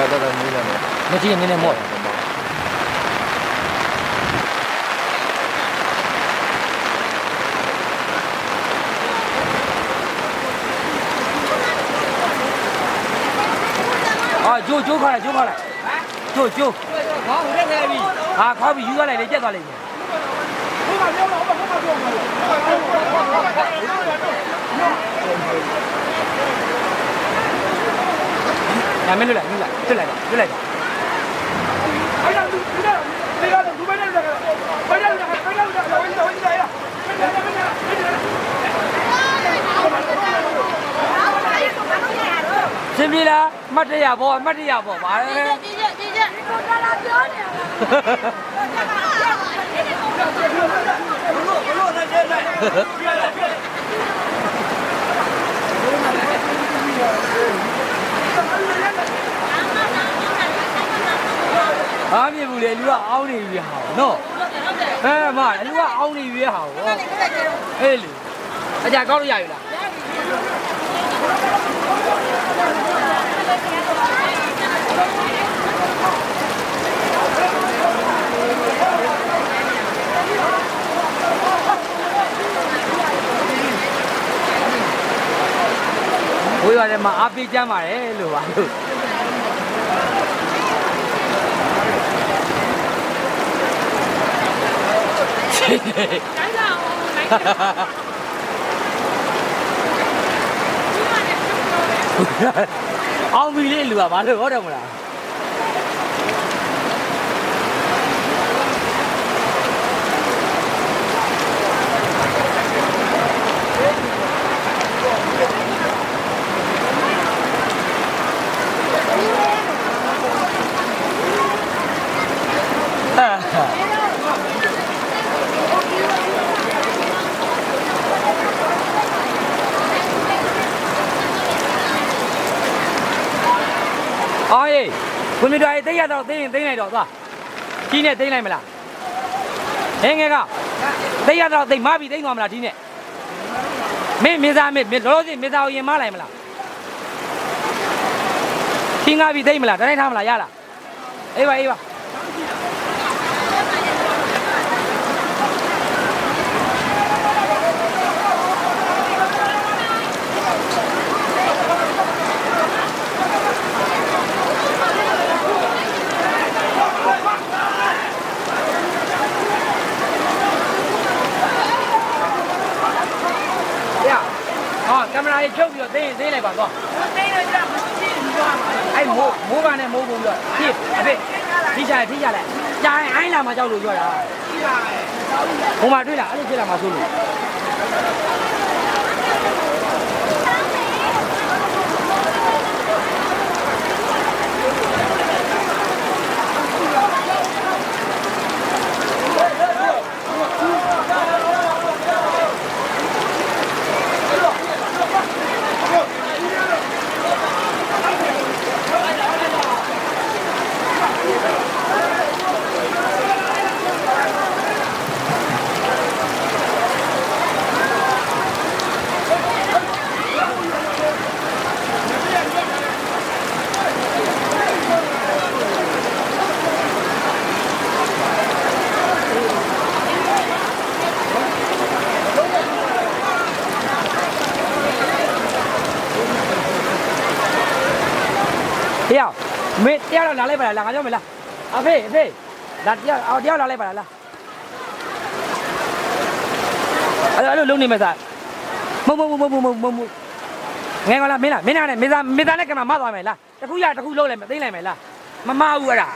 ဒါတော့တော့နည်းလာတယ်မကြည့်နည်းနည်းမော့အာဂျိုးဂျိုးခါလိုက်ဂျိုးခါလိုက်ဂျိုး ဒါမဲ့လွတ်လိုက်လွတ်လိုက်လွတ်လိုက်လွတ်လိုက်အဲ့ဒါသူသူကလေကသူပဲနေတာကပဲနေတာကပဲနေတာကဝင်တာဝင်တာရရှင်ပြီလားအမှတ်တရပေါ့အမှတ်တရပေါ့ဗါတယ်ကြည့်ကြည့်ကြည့်ကြည့်ကိုကလာပြောနေတာဘလို့ဘလို့နဲ့ကျဲလိုက် ဘာမြင်ဘူးလေလူကအောင်းနေပြီဟာနော်အဲမလူကအောင်းနေပြီဟာဟောအေးလေအကြကောက်လို့ရပြီလားဝေးရတယ်မှာအားပေးကြမ်းပါတယ်လို့ပါလို့ အောင်ပြီလေလူကဘာလို့ဟုတ်တယ်မလား အော်ရေးကွန်ပျူတာရေးသိရတော့သိရင်သိလိုက်တော့သွားကြီးနဲ့သိလိုက်မလားဟဲငယ်ကသိရတော့သိမပြီသိသွားမလားကြီးနဲ့မင်းမင်းသားမင်းလောလောဆယ်မင်းသားကိုရင်မလိုက်မလားကြီးငါပြီသိမလားတတိုင်းထားမလားရလားအေးပါအေးပါ ရ ဟောကင်မရာကြီးချုပ်ပြီးတော့သိရင်သိလိုက်ပါတော့သိနေကြမကြည့်ဘူးကွာအဲ့မိုးမိုးပါနဲ့မိုးပုံပြီးတော့ဖြည့်အဖေထိချလိုက်ထိချလိုက်ကြာရင်အိုင်းလာမှကြောက်လို့ပြောတာကြည့်ပါမယ်ဘုံမှာတွေ့လားအဲ့လိုဖြစ်လာမှဆိုလို့ တယောက် မေတယောက်တော့လာလိုက်ပါလားလာငါပြောမယ်လားအဖေအဖေလာတယောက်အော်တယောက်လာလိုက်ပါလားလာအဲ့လိုအဲ့လိုလုံးနေမယ်စားမဟုတ်မဟုတ်မဟုတ်မဟုတ်မဟုတ်မဟုတ်ငယ်ကလားမင်းလားမင်းလားနဲ့မင်းသားမင်းသားနဲ့ကမှမသွားမယ်လားတခုရတခုလုံးလိုက်မယ်သိမ့်လိုက်မယ်လားမမဘူးအဲ့ဒါ